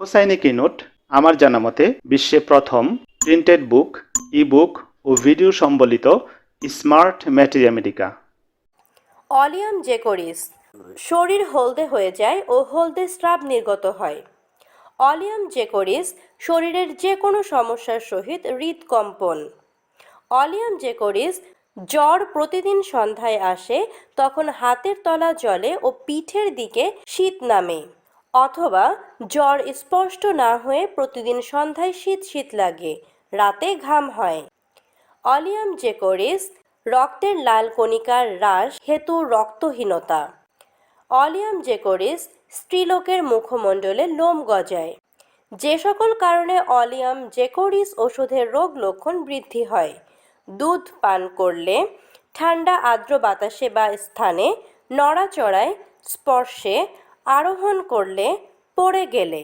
Hussaini keynote আমার জানা মতে বিশ্বে প্রথম প্রিন্টেড বুক ই বুক ও ভিডিও সম্বলিত smart materia medica oleum jecoris, শরীর হলদে হয়ে যায় ও হলদে স্রাব নির্গত হয়। অলিয়াম জেকোরিস শরীরের যে কোনো সমস্যার সহিত হৃদকম্পন। অলিয়াম জেকোরিস জ্বর প্রতিদিন সন্ধ্যায় আসে, তখন হাতের তলা জলে ও পিঠের দিকে শীত নামে। অথবা জ্বর স্পষ্ট না হয়ে প্রতিদিন সন্ধ্যায় শীত শীত লাগে, রাতে ঘাম হয়। অলিয়াম জেকোরিস, রক্তের লাল কণিকার হ্রাস হেতু রক্তহীনতা। অলিয়াম জেকোরিস স্ত্রীলোকের মুখমণ্ডলে লোম গজায়। যে সকল কারণে অলিয়াম জেকোরিস ওষুধের রোগ লক্ষণ বৃদ্ধি হয়। দুধ পান করলে ঠান্ডা আর্দ্র বাতাসে বা স্থানে নড়াচড়ায় স্পর্শে আরোহণ করলে পড়ে গেলে।